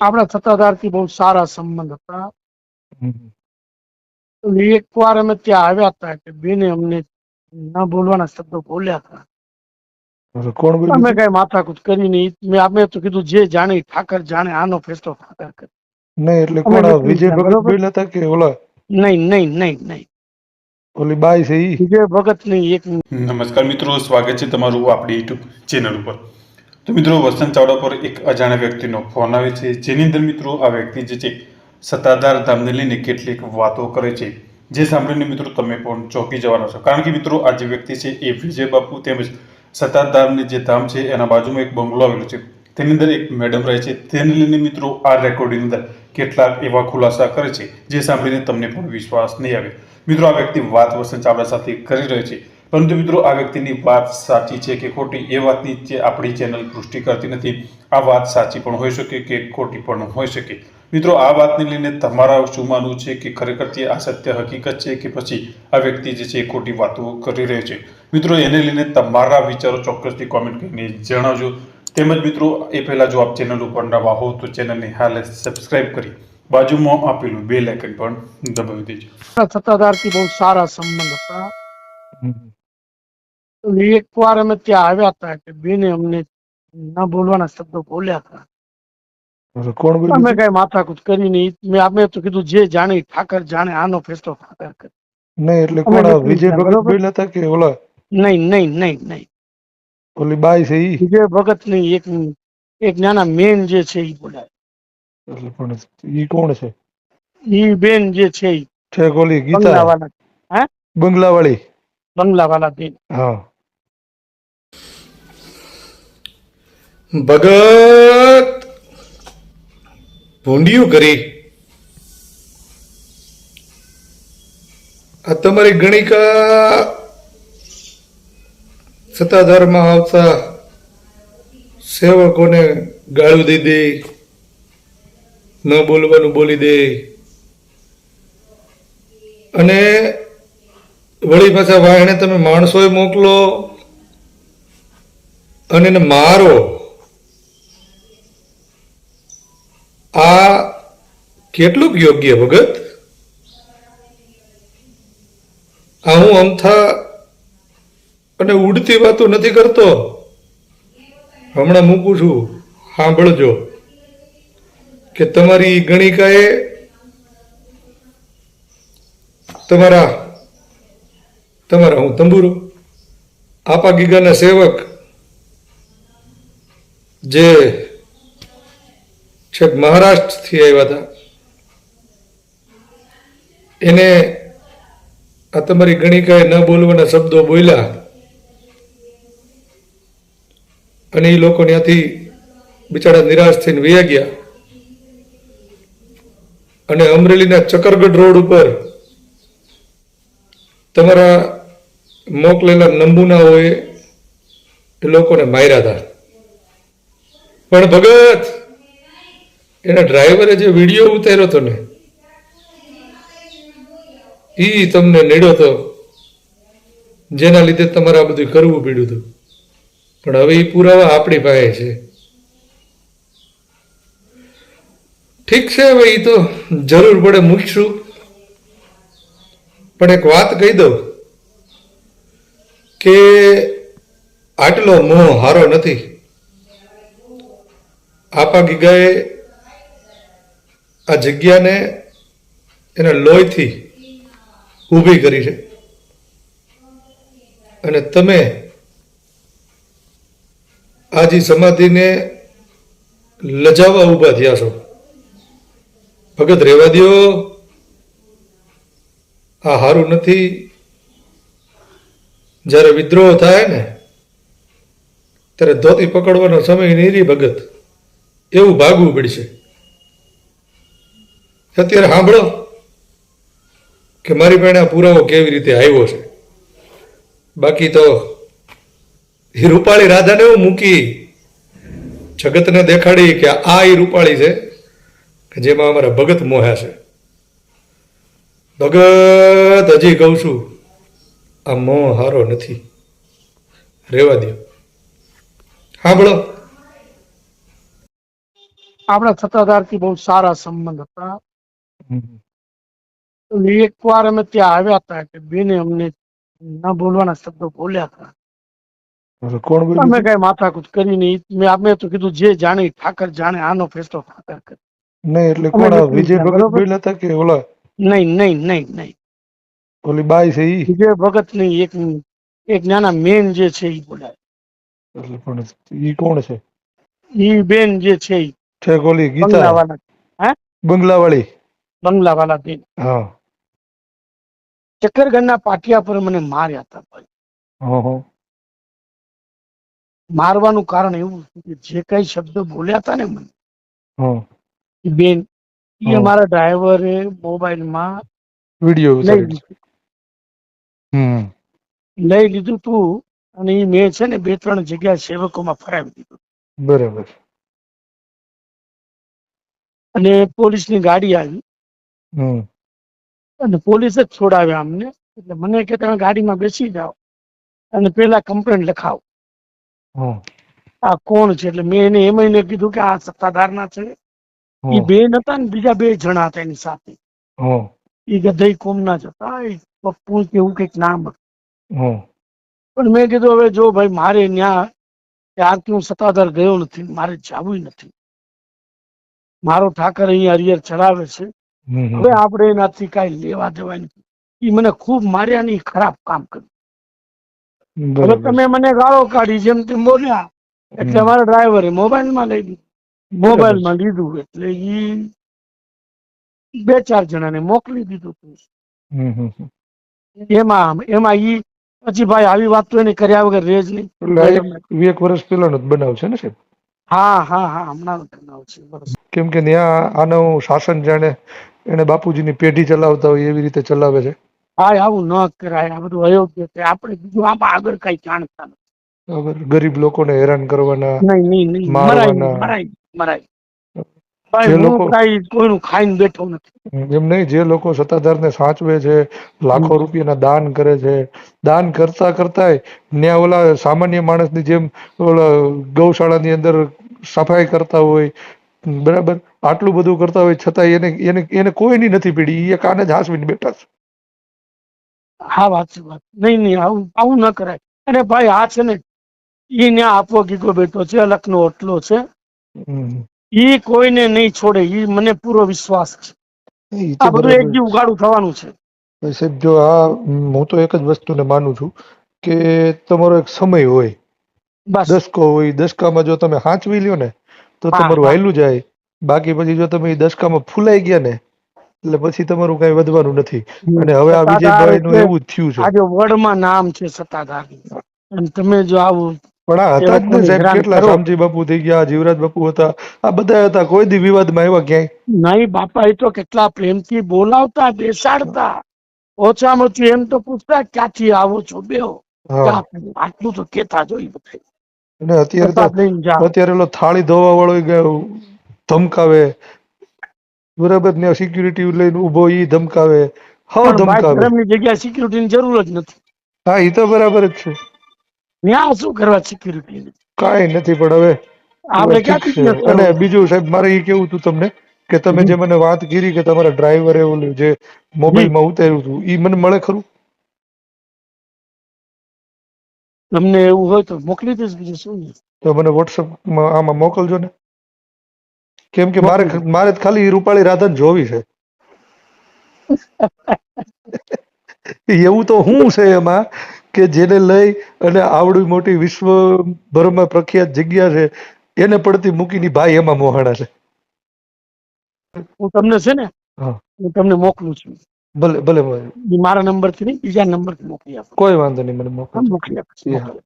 આપણા સત્તાધારથી બહુ સારા સંબંધ હતા. એકવાર અમે ત્યાં આવ્યા હતા કે બેને અમને ના બોલવાના શબ્દો બોલ્યા હતા. બરાબર. કોણ બોલ્યું? અમે? કઈ માથાકૂટ કરી નહીં. મેં અમે તો કીધું જે જાણે ઠાકર જાણે આનો ફેસલો ઠાકર કરે. નહીં એટલે કોણ? વિજય ભગત? બોલ્યા હતા કે ઓલા નહીં નહીં નહીં નહીં. ઓલી બાઈ છે વિજય ભગત નહીં એક નમસ્કાર મિત્રો સ્વાગત છે તમારું આપણી યુટ્યુબ ચેનલ ઉપર. તો મિત્રો, વસંત ચાવડા પર એક અજાણ્યા વ્યક્તિનો ફોન આવે છે, જેની અંદર મિત્રો આ વ્યક્તિ જે છે, સત્તાધાર ધામને લઈને કેટલીક વાતો કરે છે. જે સાંભળીને મિત્રો તમે પણ ચોંકી જવાના છો. કારણ કે મિત્રો, આ જે વ્યક્તિ છે એ વિજય બાપુ તેમજ સત્તાધારની જે ધામ છે, એના બાજુમાં એક બંગલો આવેલો છે. તેની અંદર એક મેડમ રહે છે. તેને લઈને મિત્રો, આ રેકોર્ડિંગ અંદર કેટલાક એવા ખુલાસા કરે છે, જે સાંભળીને તમને પણ વિશ્વાસ નહીં આવે. મિત્રો, આ વ્યક્તિ વાત વસંત ચાવડા સાથે કરી રહ્યો છે. પરંતુ મિત્રો આ વ્યક્તિની વાત સાચી છે કે ખોટી એ વાતની જે આપણી ચેનલ પુષ્ટિ કરતી નથી આ વાત સાચી પણ હોઈ શકે કે ખોટી પણ હોઈ શકે. મિત્રો આ વાતને લઈને તમારા શું માનવું છે કે ખરેખર તે આ સત્ય હકીકત છે કે પછી આ વ્યક્તિ જે છે એ ખોટી વાતો કરી રહ્યો છે? મિત્રો એને લઈને તમારા વિચારો ચોક્કસથી કોમેન્ટ કરીને જણાવજો. તેમજ મિત્રો એ પહેલાં જો આપ ચેનલ ઉપર નવા હો તો ચેનલને હાલ સબસ્ક્રાઇબ કરી બાજુમાં આપેલું બે લાઇકન પણ દબાવી દેજો. સત્તાધારથી બહુ સારા સંબંધ હતા. એક વાર અમે ત્યાં આવ્યા હતા એટલે બેને અમને ના બોલવાના શબ્દો બોલ્યા હતા. કોણ બોલ્યું અમે કઈ માથાકૂટ કરી નહીં. મેં અમે તો કીધું જે જાણે ઠાકર જાણે આનો ફેસલો ઠાકર કરે. નહીં એટલે કોણ વિજય ભગત? બોલ્યા હતા કે ઓલા નહીં નહીં નહીં નહીં. ઓલી બાઈ છે ઈ? વિજય ભગત નહીં એક એક નાના મેન જે છે એ બોલાય એટલે પણ ઈ કોણ છે? ઈ બેન જે છે ઈ. છે ઓલી ગીતા. બંગલાવાળા. બંગલાવાળી. બંગલાવાળા બેન હા. ભગત ભૂંડિયું કરી. આ તમારી ગણિકા સત્તાધારમાં આવતા સેવકોને ગાળું દઈ દે ન બોલવાનું બોલી દે. અને વળી પાછા વાહણે તમે માણસોય મોકલો અને એને મારો. આ કેટલુંક યોગ્ય ભગત? આ હું અમથા અને ઉડતી વાતો નથી કરતો. હમણાં મૂકું છું. સાંભળજો. કે તમારી ગણિકાએ તમારા તમારા હું તંબુરો. આપા ગીગાના સેવક જે છેક મહારાષ્ટ્રથી આવ્યા હતા. એને આ તમારી ગણિકાએ ન બોલવાના શબ્દો બોલ્યા. અને એ લોકો ત્યાંથી બિચારા નિરાશ થઈને વયા ગયા. અને અમરેલીના ચકરગઢ રોડ ઉપર તમારા મોકલેલા નમૂનાઓએ એ લોકોને માર્યા હતા. પણ ભગત, એના ડ્રાઈવરે જે વીડિયો ઉતાર્યો હતો ને એ તમને નીડ્યો હતો જેના લીધે તમારે આ બધું કરવું પડ્યું હતું. પણ હવે એ પુરાવા આપણી પાસે છે. ઠીક છે, હવે એ તો જરૂર પડે મૂકશું. પણ એક વાત કહી દઉં. કે આટલો મોહ હારો નથી. આપા ગીગાએ આ જગ્યાને એના લોહીથી ઊભી કરી છે. અને તમે આજી સમાધિને લજાવવા ઊભા થયા છો. ભગત રહેવા દ્યો આ હારું નથી જ્યારે વિદ્રોહ થાય ને, ત્યારે ધોતી પકડવાનો સમય નહીં ભગત. એવું ભાગવું પડશે. અત્યારે સાંભળો કે મારી પાસે આ પુરાવો કેવી રીતે આવ્યો છે. બાકી તો એ રૂપાળી રાધાને એવું મૂકી જગતને દેખાડી કે આ એ રૂપાળી છે કે જેમાં અમારા ભગત મોહ્યા છે. ભગત હજી કહું છું આ મોહ હારો નથી. રેવા દો સાંભળો આપણા સત્તાધારથી બહુ સારા સંબંધ હતા. એકવાર અમે ત્યાં આવ્યા હતા કે બેને અમને ન બોલવાના શબ્દો બોલ્યા હતા. કોણ અમે કઈ કઈ માથાકૂટ કરી નહીં. મેં અમે તો કીધું જે જાણે ઠાકર જાણે આનો ફેસલો ઠાકર કરે. નહીં એટલે કોણ વિજય ભગત બોલ્યા હતા કે ઓલા નહીં નહીં નહીં નહીં. ઓલી બાઈ છે ઈ? વિજય ભગતની એક એક નાના મેન જે છે ઈ બોલાય. એટલે પણ ઈ કોણ છે? ઈ બેન જે છે ઈ. છે ઓલી ગીતા? બંગલાવાળા બંગલાવાળી? બંગલાવાળા બેન. હા. ચક્કરગઢના પાટિયા પર મને માર્યા હતા ભાઈ. હા હા મારવાનું કારણ એવું છે કે જે કઈ શબ્દો બોલ્યા હતા ને મને હા. બેન એ અમારા ડ્રાઈવરે મોબાઈલમાં વીડિયો લઈ લીધું હમ. લઈ લીધું તું અને એ મેં છે ને બે ત્રણ જગ્યા સેવકોમાં ફરાવી દીધું. બરાબર. અને પોલીસની ગાડી આવી. અને પોલીસ જ છોડાવ્યા અમને એટલે મને કે તમે ગાડીમાં બેસી જાઓ અને પેલા કમ્પ્લેન લખાવો. આ કોણ છે? એટલે મેં એને એમ એને કીધું કે આ સત્તાધારના છે. એ બે નતા ને બીજા બે જણા હતા એની સાથે. એ ગધઈ કોમના જ હતા. એ પપ્પુ કે એવું કંઈક નામ હતું. પણ મેં કીધું હવે જો ભાઈ મારે ત્યાં ત્યારથી હું સત્તાધાર ગયો નથી મારે જવું નથી. મારો ઠાકર અહીંયા હરિયર ચડાવે છે. હવે આપણે એનાથી કાંઈ લેવા દેવા નથી. એ મને ખૂબ માર્યા ને ખરાબ કામ કર્યું. હવે તમે મને ગાળો કાઢી જેમ તેમ બોલ્યા. એટલે અમારા ડ્રાઈવરે મોબાઈલમાં લઈ લીધું. મોબાઈલમાં લીધું. એટલે ઈ બે ચાર જણાને મોકલી દીધું હતું. એમાં એમાં ઈ પછી ભાઈ આવી વાત તો એને કર્યા વગર રહે જ નહીં. એક વર્ષ પહેલાનો જ બનાવ છે ને સાહેબ? હા હા હા હમણાં બનાવ છે કેમ કે ત્યાં આનું શાસન જાણે એને બાપુજીની પેઢી ચલાવતા હોય એવી રીતે ચલાવે છે. હા આવું ન કરાય આ બધું અયોગ્ય છે. આપણે બીજું આમાં આગળ કઈ જાણતા નથી. બરાબર ગરીબ લોકોને હેરાન કરવાના નહીં નહીં મરાય મરાય મરાય. લોકો- કઈ કોઈનું ખાઈને બેઠો નથી. એમ નહીં જે લોકો સત્તાધારને સાચવે છે લાખો રૂપિયાના દાન કરે છે દાન કરતા કરતા ત્યાં ઓલા સામાન્ય માણસની જેમ ઓલા ગૌશાળાની અંદર સફાઈ કરતા હોય બરાબર? આટલું બધું કરતા હોય છતાં એને એને એને કોઈની નથી પીડી એ કાને જ હાંસવીને બેઠા છે. હા વાત છે વાત. નહીં નહીં આવું આવું ન કરાય. અને ભાઈ આ છે ને એ ન્યા આપવો ગીગો બેઠો છે અલગનો ઓટલો છે. ઈ કોઈને નહીં છોડે ઈ મને પૂરો વિશ્વાસ છે. આ બધું એક દી ઉગાડું થવાનું છે. સાહેબ જો આ હું તો એક જ વસ્તુને માનું છું કે તમારો એક સમય હોય દસકો હોય દસકામાં જો તમે હાંચવી લ્યો ને તો તમારું હા. જાય. બાકી પછી જો તમે દસકામાં ફૂલાઈ ગયા ને એટલે પછી તમારું કઈ વધવાનું નથી. અને હવે આ વિજયભાઈ નું એવું જ થયું છે. આજે વર્ડમાં નામ છે સત્તાધાર. અને તમે જો આવું પણ આ હતા જ ને સાહેબ કેટલા રામજી બાપુ થઈ ગયા જીવરાજ બાપુ હતા આ બધા હતા કોઈ દી વિવાદમાં આવ્યા ક્યાંય? નહીં બાપા એ તો કેટલા પ્રેમથી બોલાવતા બેસાડતા. ઓછામાં ઓછું એમ તો પૂછતા ક્યાંથી આવો છો પીવો. આટલું તો કેતા જોઈ બધા. અને અત્યારે તો. અત્યારે ઓલો થાળી ધોવા વાળો ધમકાવે. બરાબર ને સિક્યુરિટી લઈને ઊભો ઈ ધમકાવે. હા ની ધમકાવે. જગ્યાએ સિક્યુરિટીની જરૂર જ નથી. હા એ તો બરાબર જ છે. ત્યાં શું કરવા સિક્યુરિટી કાંઈ નથી પણ હવે આપણે ક્યાંથી અને બીજું સાહેબ મારે એ કેવું હતું તમને કે તમે જે મને વાત કરી કે તમારા ડ્રાઈવરે ઓલું જે મોબાઈલમાં ઉતાર્યું હતું એ મને મળે ખરું? તમને એવું હોય તો મોકલી દઈશ બીજું શું. તો મને વોટ્સઅપમાં આમાં મોકલજો ને. કેમ કે મારે મારે ખાલી રૂપાળી રાધન જોવી છે. એવું તો હું છે એમાં? કે જેને લઈ અને આવડી મોટી વિશ્વભરમાં પ્રખ્યાત જગ્યા છે એને પડતી મૂકીની ભાઈ એમાં મોહાણા છે. હું તમને છે ને હું. તમને મોકલું છું. ભલે ભલે ભલે. મારા નંબરથી નહીં બીજા નંબરથી મોકલી આપો. કોઈ વાંધો નહીં મને મોકલી આપો.